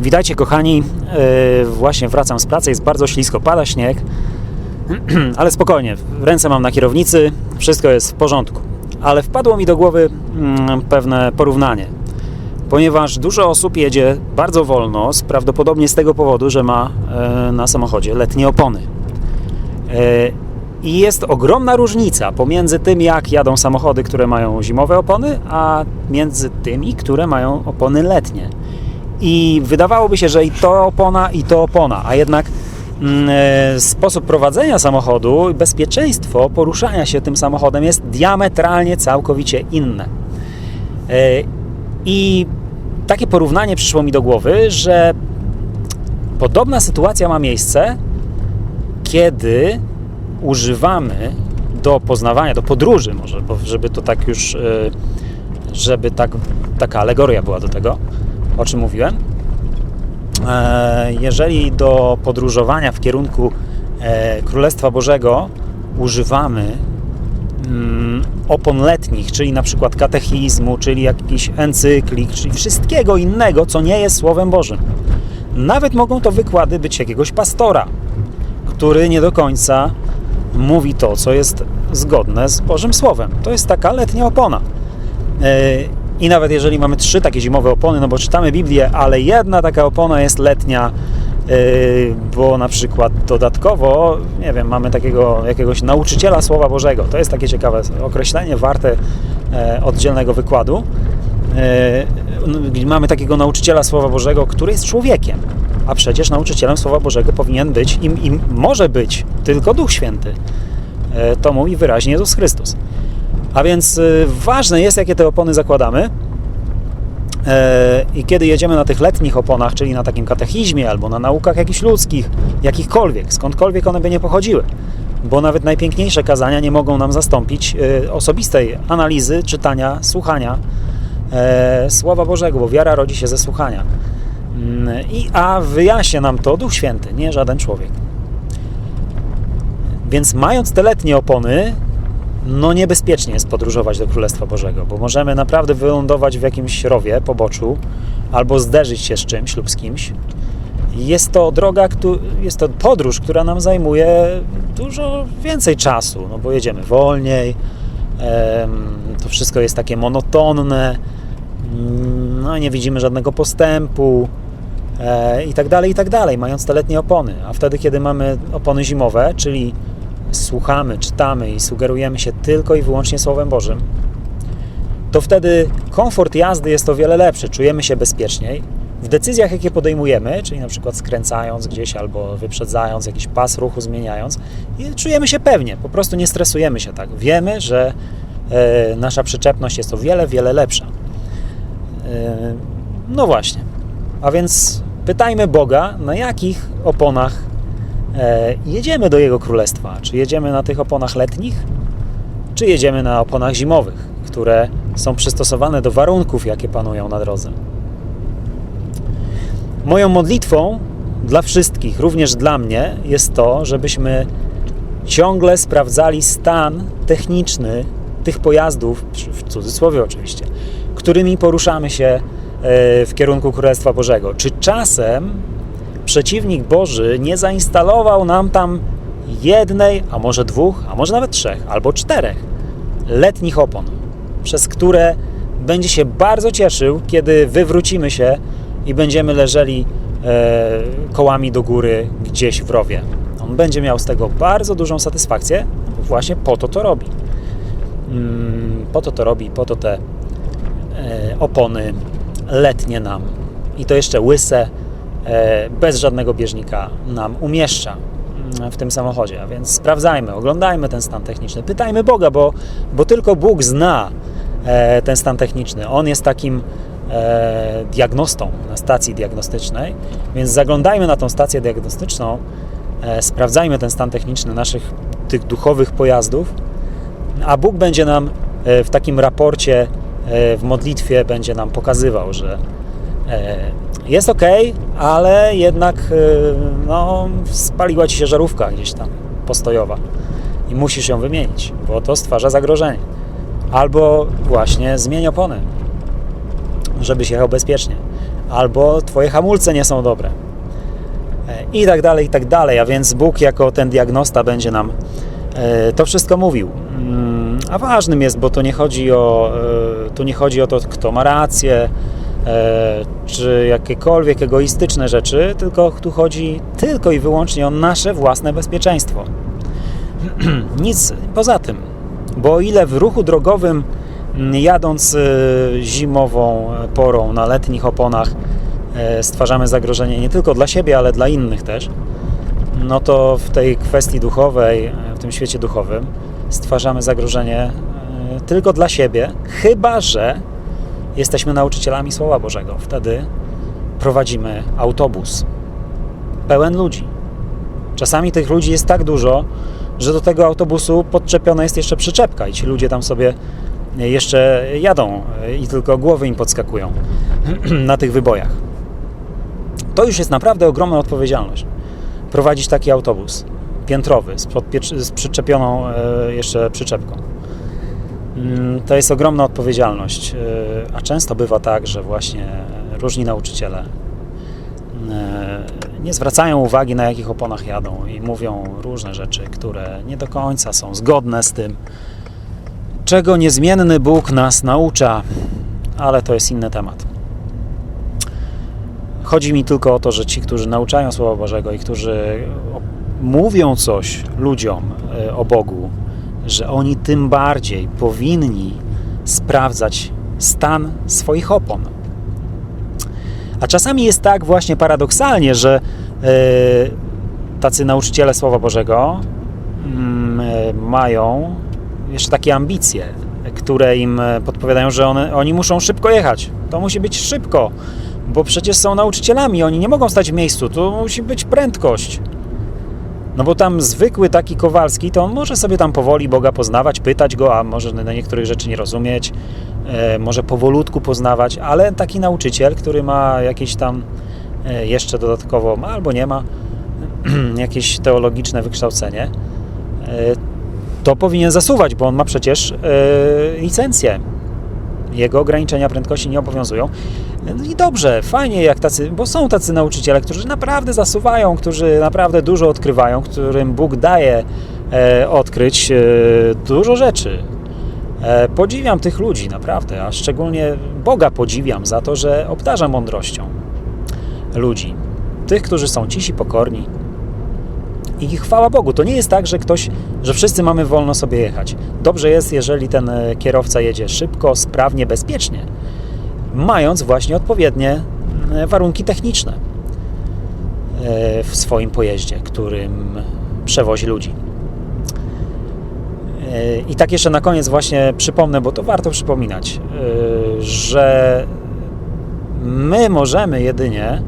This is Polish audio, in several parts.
Witajcie kochani, Yy, właśnie wracam z pracy, jest bardzo ślisko, pada śnieg, ale spokojnie, ręce mam na kierownicy, wszystko jest w porządku. Ale wpadło mi do głowy mm, pewne porównanie, ponieważ dużo osób jedzie bardzo wolno, prawdopodobnie z tego powodu, że ma e, na samochodzie letnie opony. E, I jest ogromna różnica pomiędzy tym, jak jadą samochody, które mają zimowe opony, a między tymi, które mają opony letnie. I wydawałoby się, że i to opona, i to opona, a jednak mm, e, sposób prowadzenia samochodu, bezpieczeństwo poruszania się tym samochodem jest diametralnie całkowicie inne. E, I takie porównanie przyszło mi do głowy, że podobna sytuacja ma miejsce, kiedy używamy do poznawania, do podróży może, żeby to tak już, e, żeby tak, taka alegoria była do tego, o czym mówiłem. E, Jeżeli do podróżowania w kierunku e, Królestwa Bożego używamy mm, opon letnich, czyli na przykład katechizmu, czyli jakiś encyklik, czyli wszystkiego innego, co nie jest Słowem Bożym. Nawet mogą to wykłady być jakiegoś pastora, który nie do końca mówi to, co jest zgodne z Bożym Słowem. To jest taka letnia opona. I nawet jeżeli mamy trzy takie zimowe opony, no bo czytamy Biblię, ale jedna taka opona jest letnia, e, bo na przykład dodatkowo, nie wiem, mamy takiego jakiegoś nauczyciela Słowa Bożego. To jest takie ciekawe określenie, warte e, oddzielnego wykładu. E, Mamy takiego nauczyciela Słowa Bożego, który jest człowiekiem, a przecież nauczycielem Słowa Bożego powinien być i, i może być tylko Duch Święty. E, To mówi wyraźnie Jezus Chrystus. A więc y, ważne jest, jakie te opony zakładamy. E, I kiedy jedziemy na tych letnich oponach, czyli na takim katechizmie albo na naukach jakichś ludzkich, jakichkolwiek, skądkolwiek one by nie pochodziły, bo nawet najpiękniejsze kazania nie mogą nam zastąpić y, osobistej analizy, czytania, słuchania e, Słowa Bożego, bo wiara rodzi się ze słuchania. Mm, I, a wyjaśnia nam to Duch Święty, nie żaden człowiek. Więc mając te letnie opony, no niebezpiecznie jest podróżować do Królestwa Bożego, bo możemy naprawdę wylądować w jakimś rowie, poboczu, albo zderzyć się z czymś lub z kimś. Jest to droga, jest to podróż, która nam zajmuje dużo więcej czasu, no bo jedziemy wolniej, to wszystko jest takie monotonne, mm, no nie widzimy żadnego postępu e, i tak dalej, i tak dalej, mając te letnie opony. A wtedy, kiedy mamy opony zimowe, czyli słuchamy, czytamy i sugerujemy się tylko i wyłącznie Słowem Bożym, to wtedy komfort jazdy jest o wiele lepszy, czujemy się bezpieczniej. W decyzjach, jakie podejmujemy, czyli na przykład skręcając gdzieś albo wyprzedzając, jakiś pas ruchu zmieniając, czujemy się pewnie, po prostu nie stresujemy się tak. Wiemy, że e, nasza przyczepność jest o wiele, wiele lepsza. E, no właśnie. A więc pytajmy Boga, na jakich oponach jedziemy do Jego Królestwa. Czy jedziemy na tych oponach letnich, czy jedziemy na oponach zimowych, które są przystosowane do warunków, jakie panują na drodze. Moją modlitwą dla wszystkich, również dla mnie, jest to, żebyśmy ciągle sprawdzali stan techniczny tych pojazdów, w cudzysłowie oczywiście, którymi poruszamy się e, w kierunku Królestwa Bożego. Czy czasem przeciwnik Boży nie zainstalował nam tam jednej, a może dwóch, a może nawet trzech, albo czterech letnich opon, przez które będzie się bardzo cieszył, kiedy wywrócimy się i będziemy leżeli e, kołami do góry gdzieś w rowie. On będzie miał z tego bardzo dużą satysfakcję, właśnie po to to robi. Mm, po to to robi, po to te e, opony letnie nam i to jeszcze łyse, bez żadnego bieżnika nam umieszcza mm, w tym samochodzie. A więc sprawdzajmy, oglądajmy ten stan techniczny, pytajmy Boga, bo, bo tylko Bóg zna e, ten stan techniczny. On jest takim e, diagnostą na stacji diagnostycznej, więc zaglądajmy na tą stację diagnostyczną, e, sprawdzajmy ten stan techniczny naszych tych duchowych pojazdów, a Bóg będzie nam e, w takim raporcie, e, w modlitwie będzie nam pokazywał, że e, jest ok, ale jednak e, no, spaliła ci się żarówka gdzieś tam postojowa i musisz ją wymienić, bo to stwarza zagrożenie. Albo właśnie zmień opony, żebyś jechał bezpiecznie. albo twoje hamulce nie są dobre. E, I tak dalej, i tak dalej. A więc Bóg jako ten diagnosta będzie nam e, to wszystko mówił. Mm, A ważnym jest, bo nie chodzi o, e, tu nie chodzi o to, kto ma rację, e, czy jakiekolwiek egoistyczne rzeczy, tylko tu chodzi tylko i wyłącznie o nasze własne bezpieczeństwo. Nic poza tym. Bo o ile w ruchu drogowym jadąc e, zimową porą na letnich oponach e, stwarzamy zagrożenie nie tylko dla siebie, ale dla innych też, no to w tej kwestii duchowej, e, w tym świecie duchowym stwarzamy zagrożenie e, tylko dla siebie, chyba że jesteśmy nauczycielami Słowa Bożego. Wtedy prowadzimy autobus pełen ludzi. Czasami tych ludzi jest tak dużo, że do tego autobusu podczepiona jest jeszcze przyczepka i ci ludzie tam sobie jeszcze jadą i tylko głowy im podskakują na tych wybojach. To już jest naprawdę ogromna odpowiedzialność. Prowadzić taki autobus piętrowy z, z przyczepioną e, jeszcze przyczepką. Mm, To jest ogromna odpowiedzialność, e, a często bywa tak, że właśnie różni nauczyciele e, nie zwracają uwagi na jakich oponach jadą i mówią różne rzeczy, które nie do końca są zgodne z tym, czego niezmienny Bóg nas naucza, ale to jest inny temat. Chodzi mi tylko o to, że ci, którzy nauczają Słowa Bożego i którzy mówią coś ludziom e, o Bogu, że oni tym bardziej powinni sprawdzać stan swoich opon. A czasami jest tak właśnie paradoksalnie, że e, tacy nauczyciele Słowa Bożego e, mają jeszcze takie ambicje, które im e, podpowiadają, że one, oni muszą szybko jechać. To musi być szybko, bo przecież są nauczycielami, oni nie mogą stać w miejscu, to musi być prędkość. No bo tam zwykły taki Kowalski, to on może sobie tam powoli Boga poznawać, pytać Go, a może na niektórych rzeczy nie rozumieć, e, może powolutku poznawać, ale taki nauczyciel, który ma jakieś tam e, jeszcze dodatkowo, ma albo nie ma, jakieś teologiczne wykształcenie, e, to powinien zasuwać, bo on ma przecież licencję. Jego ograniczenia prędkości nie obowiązują. No I dobrze, fajnie jak tacy, bo są tacy nauczyciele, którzy naprawdę zasuwają, którzy naprawdę dużo odkrywają, którym Bóg daje e, odkryć e, dużo rzeczy. E, podziwiam tych ludzi naprawdę, a szczególnie Boga podziwiam za to, że obdarza mądrością ludzi. Tych, którzy są cisi, pokorni. I chwała Bogu, to nie jest tak, że ktoś, że wszyscy mamy wolno sobie jechać. Dobrze jest, jeżeli ten e, kierowca jedzie szybko, sprawnie, bezpiecznie, mając właśnie odpowiednie e, warunki techniczne e, w swoim pojeździe, którym przewozi ludzi. I tak jeszcze na koniec właśnie przypomnę, bo to warto przypominać, że my możemy jedynie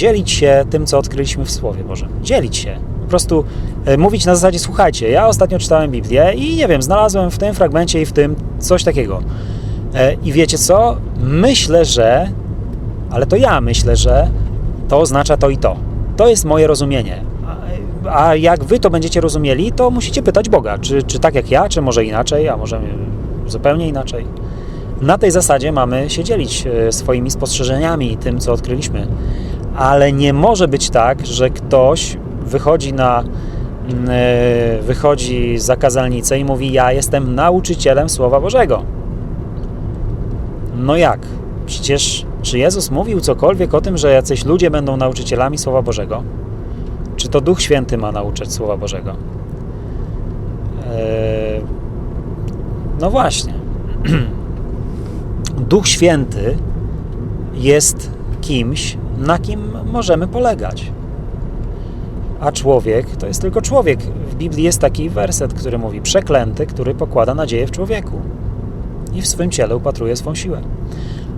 dzielić się tym, co odkryliśmy w Słowie Bożym. Dzielić się. Po prostu e, mówić na zasadzie, słuchajcie, ja ostatnio czytałem Biblię i nie wiem, znalazłem w tym fragmencie i w tym coś takiego. E, I wiecie co? Myślę, że, ale to ja myślę, że to oznacza to i to. To jest moje rozumienie. A, jak wy to będziecie rozumieli, to musicie pytać Boga, czy, czy tak jak ja, czy może inaczej, a może zupełnie inaczej. Na tej zasadzie mamy się dzielić e, swoimi spostrzeżeniami i tym, co odkryliśmy. Ale nie może być tak, że ktoś wychodzi na mm, e, wychodzi za kazalnicę i mówi: Ja jestem nauczycielem Słowa Bożego. No jak? Przecież czy Jezus mówił cokolwiek o tym, że jacyś ludzie będą nauczycielami Słowa Bożego? Czy to Duch Święty ma nauczać Słowa Bożego? Eee, No właśnie. Duch Święty jest kimś, na kim możemy polegać. A człowiek to jest tylko człowiek. W Biblii jest taki werset, który mówi: Przeklęty, który pokłada nadzieję w człowieku i w swym ciele upatruje swą siłę.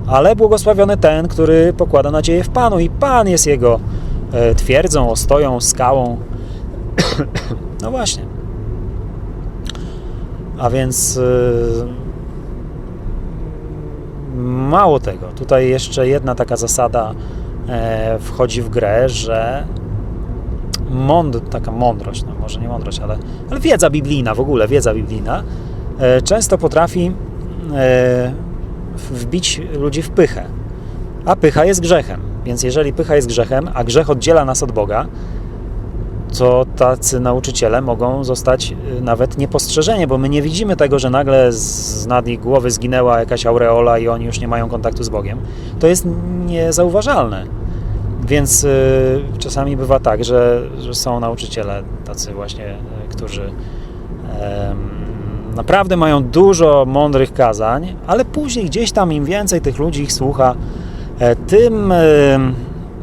Ale błogosławiony ten, który pokłada nadzieję w Panu, i Pan jest jego e, twierdzą, ostoją, skałą. no właśnie. A więc e, mało tego, tutaj jeszcze jedna taka zasada wchodzi w grę, że mąd, taka mądrość, no może nie mądrość, ale, ale wiedza biblijna, w ogóle wiedza biblijna, e, często potrafi e, wbić ludzi w pychę. A pycha jest grzechem. Więc jeżeli pycha jest grzechem, a grzech oddziela nas od Boga, to tacy nauczyciele mogą zostać y, nawet niepostrzeżeni, bo my nie widzimy tego, że nagle z nad ich głowy zginęła jakaś aureola i oni już nie mają kontaktu z Bogiem. To jest niezauważalne. Więc y, czasami bywa tak, że, że są nauczyciele tacy właśnie, y, którzy em, naprawdę mają dużo mądrych kazań, ale później gdzieś tam im więcej tych ludzi ich słucha, e, tym e,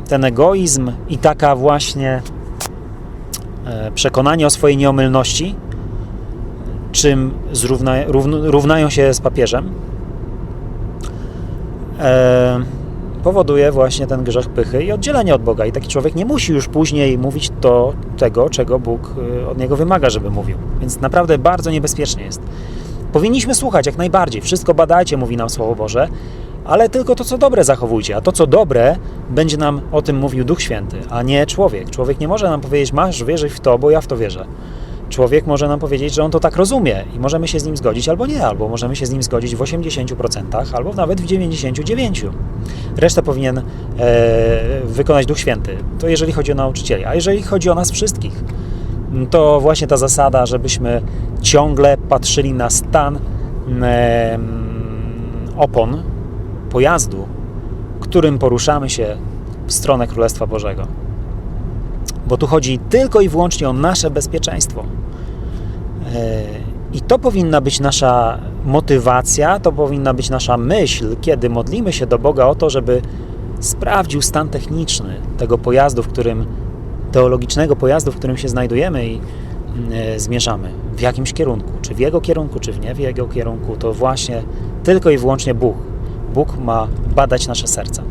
ten egoizm i taka właśnie e, przekonanie o swojej nieomylności, czym zrówna, równ, równają się z papieżem, e, powoduje właśnie ten grzech pychy i oddzielenie od Boga. I taki człowiek nie musi już później mówić to, tego, czego Bóg y, od niego wymaga, żeby mówił. Więc naprawdę bardzo niebezpiecznie jest. Powinniśmy słuchać jak najbardziej. Wszystko badajcie, mówi nam Słowo Boże, ale tylko to, co dobre zachowujcie. A to, co dobre, będzie nam o tym mówił Duch Święty, a nie człowiek. Człowiek nie może nam powiedzieć, masz wierzyć w to, bo ja w to wierzę. Człowiek może nam powiedzieć, że on to tak rozumie i możemy się z nim zgodzić albo nie, albo możemy się z nim zgodzić w 80%, albo nawet w 99%. Resztę powinien e, wykonać Duch Święty. To jeżeli chodzi o nauczycieli. A jeżeli chodzi o nas wszystkich, to właśnie ta zasada, żebyśmy ciągle patrzyli na stan e, opon pojazdu, którym poruszamy się w stronę Królestwa Bożego. Bo tu chodzi tylko i wyłącznie o nasze bezpieczeństwo. E, I to powinna być nasza motywacja, to powinna być nasza myśl, kiedy modlimy się do Boga o to, żeby sprawdził stan techniczny tego pojazdu, w którym, teologicznego pojazdu, w którym się znajdujemy i e, zmierzamy. W jakimś kierunku, czy w jego kierunku, czy w nie w jego kierunku, to właśnie tylko i wyłącznie Bóg. Bóg ma badać nasze serca.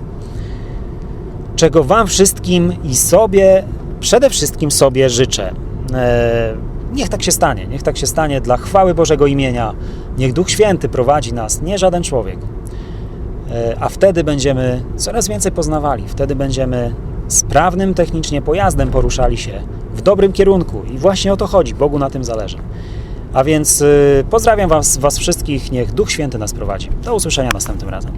Czego Wam wszystkim i sobie, przede wszystkim sobie życzę. E, Niech tak się stanie, niech tak się stanie dla chwały Bożego imienia. Niech Duch Święty prowadzi nas, nie żaden człowiek. E, A wtedy będziemy coraz więcej poznawali, wtedy będziemy sprawnym technicznie pojazdem poruszali się w dobrym kierunku i właśnie o to chodzi, Bogu na tym zależy. A więc y, pozdrawiam was, was wszystkich, niech Duch Święty nas prowadzi. Do usłyszenia następnym razem.